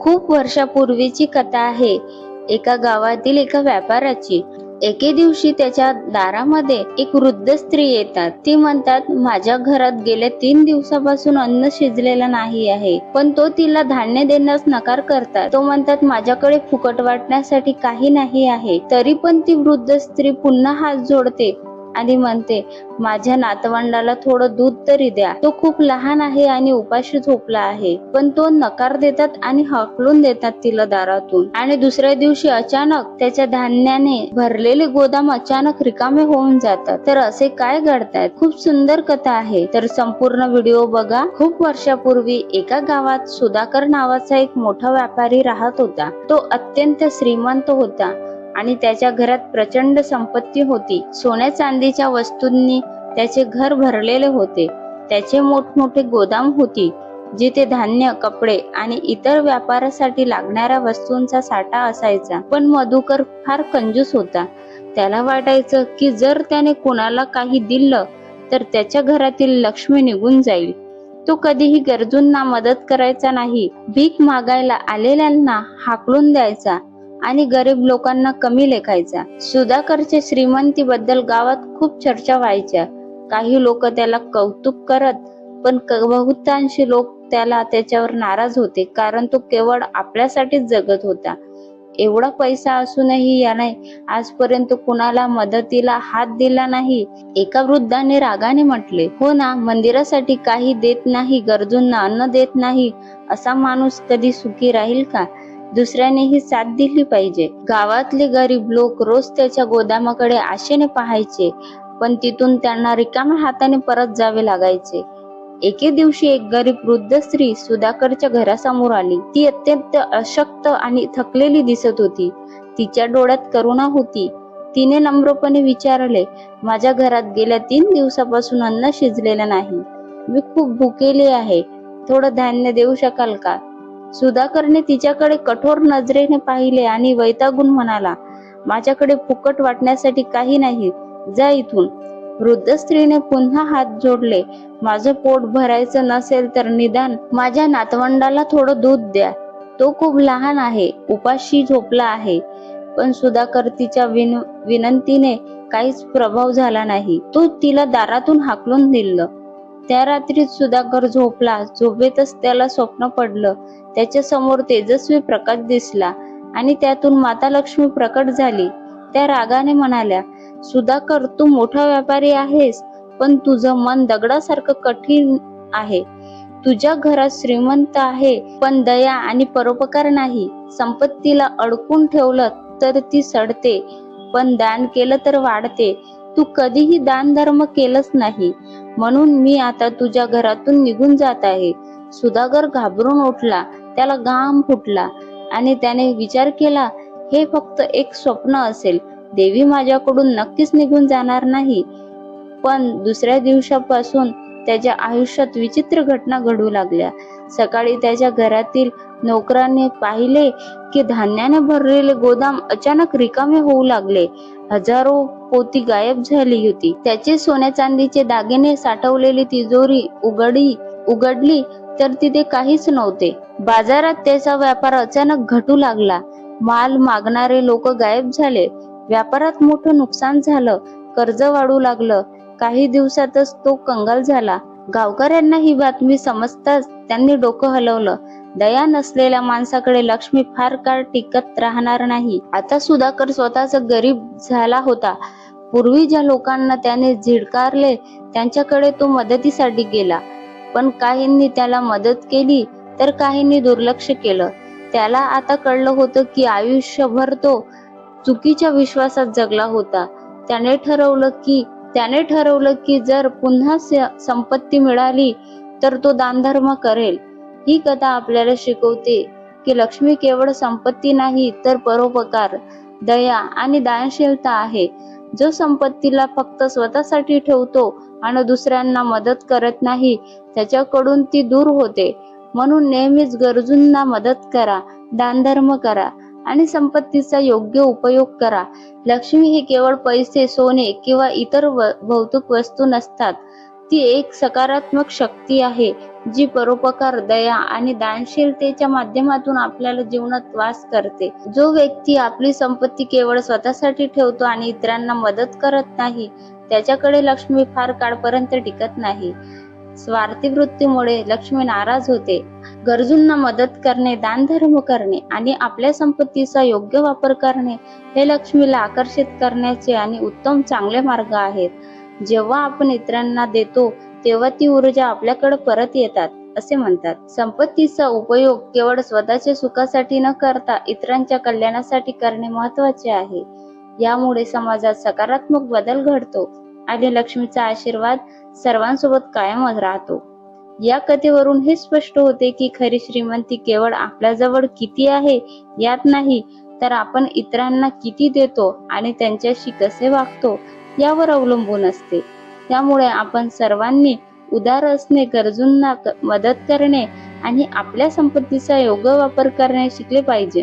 खूप वर्षापूर्वीची कथा आहे. एका गावातील एका व्यापाराची एके दिवशी त्याच्या दारामध्ये एक वृद्ध स्त्री येतात. ती म्हणतात माझ्या घरात गेल्या तीन दिवसापासून अन्न शिजलेलं नाही आहे पण तो तिला धान्य देण्यास नकार करतात. तो म्हणतात माझ्याकडे फुकट वाटण्यासाठी काही नाही आहे तरी पण ती वृद्ध स्त्री पुन्हा हात जोडते. आणि म्हणते माझ्या नातवंडाला थोडं दूध तरी द्या. तो खूप लहान आहे आणि उपाशी झोपला आहे. पण तो नकार देतात आणि हकलून देतात तिला दारातून. आणि दुसऱ्या दिवशी अचानक त्याच्या धान्याने भरलेले गोदाम अचानक रिकामे होऊन जातात. तर असे काय घडतायत? खूप सुंदर कथा आहे. तर संपूर्ण व्हिडिओ बघा. खूप वर्षापूर्वी एका गावात सुधाकर नावाचा एक मोठा व्यापारी राहत होता. तो अत्यंत श्रीमंत होता. आणि त्याच्या घरात प्रचंड संपत्ती होती. सोन्या चांदीच्या वस्तूंनी त्याचे घर भरलेले होते. त्याचे मोठमोठे गोदाम होती जिथे धान्य कपडे आणि इतर व्यापारासाठी लागणाऱ्या वस्तूंचा साठा असायचा. पण मधुकर फार कंजूस होता. त्याला वाटायचं की जर त्याने कोणाला काही दिलं तर त्याच्या घरातील लक्ष्मी निघून जाईल. तो कधीही गरजूंना मदत करायचा नाही. भीक मागायला आलेल्यांना हाकलून द्यायचा. आणि गरीब लोकांना कमी लेखायचा सुधाकरच्या श्रीमंतीबद्दल गावात खूप चर्चा व्हायच्या. काही लोक त्याला कौतुक करत पण बहुतांशी लोक त्याला त्याच्यावर नाराज होते कारण तो केवळ आपल्यासाठीच जगत होता. एवढा पैसा असूनही याने आजपर्यंत कुणाला मदतीला हात दिला नाही. एका वृद्धाने रागाने म्हटले हो ना मंदिरासाठी काही देत नाही गरजूंना अन्न देत नाही असा माणूस कधी सुखी राहील का? दुसऱ्यानेही साथ दिली पाहिजे. गावातले गरीब लोक रोज त्याच्या गोदामाकडे आशेने पाहायचे पण तिथून त्यांना रिकाम्या हाताने परत जावे लागायचे. एके दिवशी एक गरीब वृद्ध स्त्री सुधाकरच्या घरासमोर आली. ती अत्यंत अशक्त आणि थकलेली दिसत होती. तिच्या डोळ्यात करुणा होती. तिने नम्रपणे विचारले माझ्या घरात गेल्या तीन दिवसापासून अन्न शिजलेलं नाही. मी खूप भुकेली आहे. थोडं धान्य देऊ शकाल का? सुधाकरने तिच्याकडे कठोर नजरेने पाहिले आणि वैतागून म्हणाला माझ्याकडे फुकट वाटण्यासाठी काही नाही. जा इथून. वृद्ध स्त्रीने पुन्हा हात जोडले माझं पोट भरायचं नसेल तर निदान माझ्या नातवंडाला थोडं दूध द्या. तो खूप लहान आहे उपाशी झोपला आहे. पण सुधाकर तिच्या विन विनंतीने काहीच प्रभाव झाला नाही. तो तिला दारातून हाकलून दिलं. त्या रात्रीत सुधाकर झोपला. झोपेतच त्याला स्वप्न पडलं. त्याच्यासमोर तेजस्वी प्रकाश दिसला आणि त्यातून माता लक्ष्मी प्रकट झाली. त्या रागाने म्हणाल्या सुधाकर तू मोठा व्यापारी आहेस पण तुझं मन दगडासारखं कठीण आहे. तुझ्या घरात श्रीमंत आहे पण दया आणि परोपकार नाही. संपत्तीला अडकून ठेवलं तर ती सडते पण दान केलं तर वाढते. तू कधीही दानधर्म केलंच नाही. म्हणून मी आता तुझ्या घरातून निघून जात आहे. सुधाकर घाबरून उठला. त्याला घाम फुटला आणि त्याने विचार केला हे फक्त एक स्वप्न असेल. देवी माझ्याकडून नक्कीच निघून जाणार नाही. पण दुसऱ्या दिवसापासून त्याच्या आयुष्यात विचित्र घटना घडू लागल्या. सकाळी त्याच्या घरातील नोकराने पाहिले की धान्याने भरलेले गोदाम अचानक रिकामे होऊ लागले. हजारो पोती गायब झाली होती. त्याचे सोन्या चांदीचे दागिने साठवलेली तिजोरी उघडी उघडली तर तिथे काहीच नव्हते. बाजारात त्याचा व्यापार अचानक घटू लागला. माल मागणारे लोक गायब झाले. व्यापारात मोठं नुकसान झालं. कर्ज वाढू लागलं. काही दिवसातच तो कंगाल झाला. गावकऱ्यांना ही बातमी समजताच त्यांनी डोकं हलवलं. दया नसलेल्या माणसाकडे लक्ष्मी फार काळ टिकत राहणार नाही. आता सुधाकर स्वतःच गरीब झाला होता. पूर्वी ज्या लोकांना त्याने झिडकारले त्यांच्याकडे तो मदतीसाठी गेला. पण काहींनी त्याला मदत केली तर काहींनी दुर्लक्ष केलं. त्याला आता कळलं होतं की आयुष्यभर तो चुकीच्या विश्वासात जगला होता. त्याने ठरवलं की त्याने ठरवलं की जर पुन्हा संपत्ती मिळाली तर तो दानधर्म करेल. ही कथा आपल्याला शिकवते की लक्ष्मी केवळ संपत्ती नाही तर परोपकार दया आणि दानशीलता आहे. जो संपत्तीला फक्त स्वतःसाठी ठेवतो आणि दुसऱ्यांना मदत करत नाही त्याच्याकडून ती दूर होते. म्हणून नेहमीच गरजूंना मदत करा दानधर्म करा आणि संपत्तीचा योग्य उपयोग करा. लक्ष्मी ही केवळ पैसे सोने किंवा इतर भौतिक वस्तू नसतात. ती एक सकारात्मक शक्ती आहे जी परोपकार दया आणि दानशीलतेच्या माध्यमातून आपल्याला जीवनात वास करते. जो व्यक्ती आपली संपत्ती केवळ स्वतःसाठी ठेवतो आणि इतरांना मदत करत नाही त्याच्याकडे लक्ष्मी फार काळपर्यंत टिकत नाही. स्वार्थी वृत्तीमुळे लक्ष्मी नाराज होते. गरजूंना मदत करणे दानधर्म करणे आणि आपल्या संपत्तीचा योग्य वापर करणे हे लक्ष्मीला आकर्षित करण्याचे आणि उत्तम चांगले मार्ग आहेत. जेव्हा आपण इतरांना देतो तेव्हा ती ऊर्जा आपल्याकडे परत येतात असे म्हणतात. संपत्तीचा उपयोग केवळ स्वतःच्या सुखासाठी न करता इतरांच्या कल्याणासाठी करणे महत्त्वाचे आहे. यामुळे समाजात सकारात्मक बदल घडतो आणि लक्ष्मीचा आशीर्वाद सर्वांसोबत कायम राहतो. या कथेवरून हे स्पष्ट होते की खरी श्रीमंती केवळ आपल्याजवळ किती आहे यात नाही तर आपण इतरांना किती देतो आणि त्यांच्याशी कसे वागतो यावर अवलंबून असते. त्यामुळे आपण सर्वांनी उदार असणे गरजूंना मदत करणे आणि आपल्या संपत्तीचा योग्य वापर करणे शिकले पाहिजे.